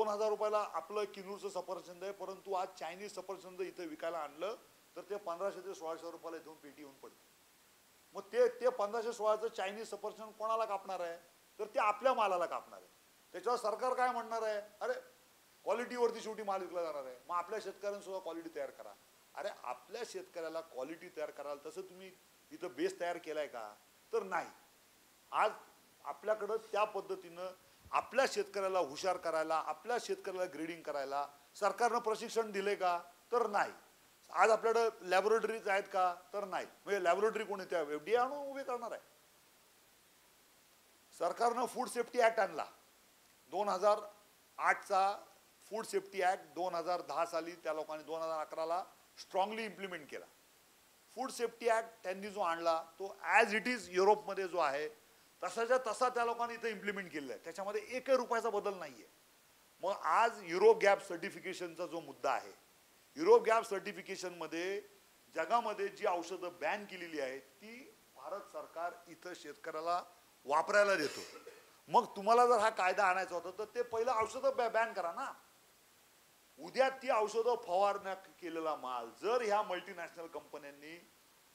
दोन हजार रुपयाला आपलं किनूरचं सफरचंद आहे परंतु आज चायनीज सफरचंद इथे विकायला आणलं तर ते पंधराशे ते सोळाशे रुपयाला इथून पेटी येऊन पडते मग ते ते पंधराशे सोळाचं चायनीज सफरचंद कोणाला कापणार आहे? तर ते आपल्या मालाला कापणार आहे. त्याच्यावर सरकार काय म्हणणार आहे? अरे क्वालिटीवरती शेवटी माल विकला जाणार आहे. मग आपल्या शेतकऱ्यांसुद्धा क्वालिटी तयार करा. अरे आपल्या शेतकऱ्याला क्वालिटी तयार कराल तसं तुम्ही इथं बेस तयार केलाय का? तर नाही. आज आपल्याकडं त्या पद्धतीनं आपल्या शेतकऱ्याला हुशार करायला आपल्या शेतकऱ्याला ग्रेडिंग करायला सरकारनं प्रशिक्षण दिले का? तर नाही. आज आपल्याकडं लॅबोरेटरीज आहेत का? तर नाही. म्हणजे लॅबोरेटरी कोणी त्या एफ डी आणून उभे करणार आहे. सरकारनं फूड सेफ्टी ऍक्ट आणला. दोन हजार आठचा फूड सेफ्टी ऍक्ट दोन हजार दहा साली त्या लोकांनी दोन हजार अकराला स्ट्रॉंगली इम्प्लिमेंट केला. फूड सेफ्टी ऍक्ट त्यांनी जो आणला तो ॲज इट इज युरोपमध्ये जो आहे तसाच्या तसा त्या लोकांनी इथं इम्प्लिमेंट केलेला आहे. त्याच्यामध्ये एकही रुपयाचा बदल नाहीये. मग आज युरोप गॅप सर्टिफिकेशनचा जो मुद्दा आहे युरोप गॅप सर्टिफिकेशनमध्ये जगामध्ये जी औषधं बॅन केलेली आहेत ती भारत सरकार इथं शेतकऱ्याला वापरायला देतो. मग तुम्हाला जर हा कायदा आणायचा होता तर ते पहिलं औषधं बॅन करा ना. उद्या ती औषधं फवारण्या केलेला माल जर ह्या मल्टीनॅशनल कंपन्यांनी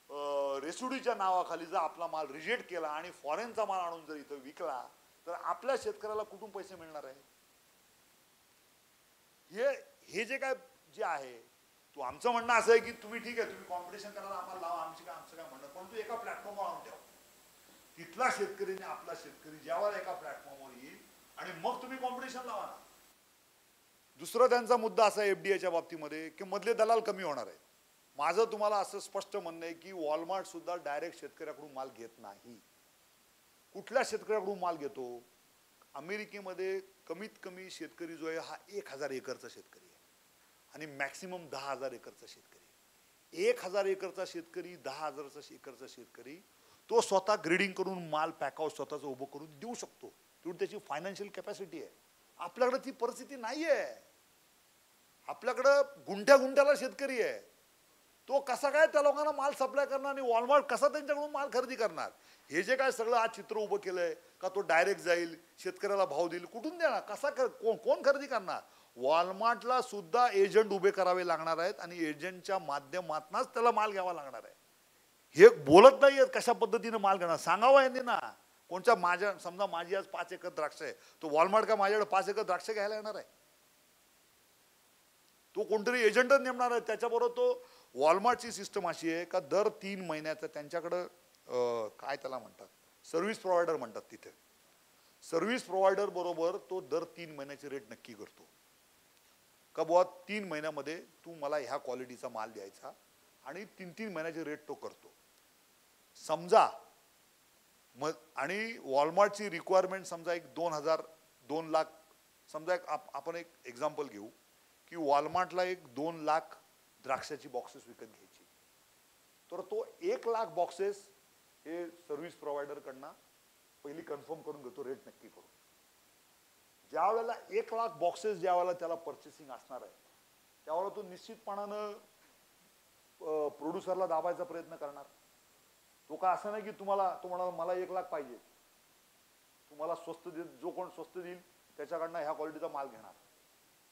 रेसुडीच्या नावाखाली जर आपला माल रिजेक्ट केला आणि फॉरेनचा माल आणून जर इथं विकला तर आपल्या शेतकऱ्याला कुठून पैसे मिळणार आहे हे हे जे काय जे आहे तो आमचं म्हणणं असं आहे की तुम्ही ठीक आहे तुम्ही कॉम्पिटिशन करायला आम्हाला लावा आमची काय आमचं काय म्हणणं परंतु एका प्लॅटफॉर्मवर आणून ठेवा. तिथला शेतकरीने आपला शेतकरी ज्यावर एका प्लॅटफॉर्मवर येईल आणि मग तुम्ही कॉम्पिटिशन लावा ना. दुसरा त्यांचा मुद्दा असा एफडीआयच्या बाबतीमध्ये की मधले दलाल कमी होणार आहेत. माझं तुम्हाला असं स्पष्ट म्हणणं आहे की वॉलमार्ट सुद्धा डायरेक्ट शेतकऱ्याकडून माल घेत नाही. कुठल्या शेतकऱ्याकडून माल घेतो? अमेरिकेमध्ये कमीत कमी शेतकरी जो आहे हा एक हजार एकरचा शेतकरी आहे. आणि मॅक्सिमम दहा हजार एकरचा शेतकरी एक हजार एकरचा शेतकरी दहा हजारचा एकरचा शेतकरी तो स्वतः ग्रेडिंग करून माल पॅकआउट स्वतःचं उभं करून देऊ शकतो. तेवढी त्याची फायनान्शियल कॅपॅसिटी आहे. आपल्याकडे ती परिस्थिती नाही आहे आपल्याकडं गुंठ्या गुंठ्याला शेतकरी आहे. तो कसा काय त्या लोकांना माल सप्लाय करणार आणि वॉलमार्ट कसा त्यांच्याकडून माल खरेदी करणार? हे जे काय सगळं आज चित्र उभं केलंय का तो डायरेक्ट जाईल शेतकऱ्याला भाव देईल कुठून देणार? कसा कर कोण कोण खरेदी करणार? वॉलमार्टला सुद्धा एजंट उभे करावे लागणार आहेत आणि एजंटच्या माध्यमातूनच त्याला माल घ्यावा लागणार आहे. हे बोलत नाहीयेत कशा पद्धतीनं माल घेणार? सांगावं यांनी ना. कोणत्या माझ्या समजा माझी आज पाच एकर द्राक्ष आहे तो वॉलमार्ट का माझ्याकडे पाच एकर द्राक्ष घ्यायला येणार आहे? तो कोणतरी एजंटच नेमणार आहे त्याच्याबरोबर तो वॉलमार्टची सिस्टम अशी आहे का दर तीन महिन्याचं त्यांच्याकडं काय त्याला म्हणतात? सर्व्हिस प्रोव्हायडर म्हणतात तिथे. सर्व्हिस प्रोव्हायडर बरोबर तो दर तीन महिन्याची रेट नक्की करतो. का बुवा तीन महिन्यामध्ये तू मला ह्या क्वालिटीचा माल द्यायचा आणि तीन तीन महिन्याचे रेट तो करतो. समजा मग आणि वॉलमार्टची रिक्वायरमेंट समजा एक दोन हजार दोन लाख समजा एक आप- आपण एक एक्झाम्पल घेऊ की वॉलमार्टला एक दोन लाख द्राक्षाची बॉक्सेस विकत घ्यायची. तर तो एक लाख बॉक्सेस हे सर्व्हिस प्रोव्हायडरकडनं पहिली कन्फर्म करून घेतो रेट नक्की करून. ज्या वेळेला एक लाख बॉक्सेस ज्या वेळेला त्याला परचेसिंग असणार आहे त्यावेळेला तो निश्चितपणानं प्रोड्युसरला दाबायचा प्रयत्न करणार. तो का असं नाही की तुम्हाला तो म्हणाला मला एक लाख पाहिजे. तुम्हाला स्वस्त दे जो कोण स्वस्त देईल त्याच्याकडनं ह्या क्वालिटीचा माल घेणार.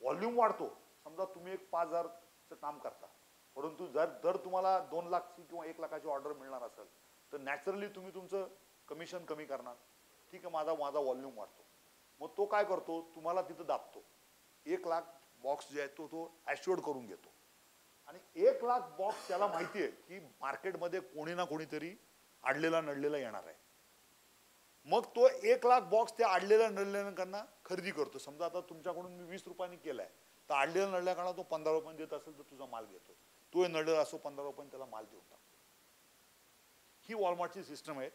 व्हॉल्यूम वाढतो. समजा तुम्ही एक पाच हजार काम करता. परंतु जर जर तुम्हाला दोन लाखची किंवा एक लाखाची ऑर्डर मिळणार असेल तर नॅचरली तुम्ही तुमचं कमिशन कमी करणार. ठीक आहे माझा माझा व्हॉल्यूम वाढतो. मग तो काय करतो? तुम्हाला तिथं दाबतो. एक लाख बॉक्स जे आहे तो तो ॲश्युअर्ड करून घेतो. आणि एक लाख बॉक्स त्याला माहिती आहे की मार्केटमध्ये कोणी ना कोणीतरी आडलेला नडलेला येणार आहे. मग तो एक लाख बॉक्स त्या आडलेल्या नडलेल्यांकडनं खरेदी करतो. समजा आता तुमच्याकडून मी वीस रुपयांनी केलाय. तर आडलेल्या नडल्याकडनं तो पंधरा रुपये देत असेल तर तुझा माल घेतो. तो नडलेला असो पंधरा रुपये त्याला माल देऊन टाकतो ही वॉलमार्टची सिस्टम आहे.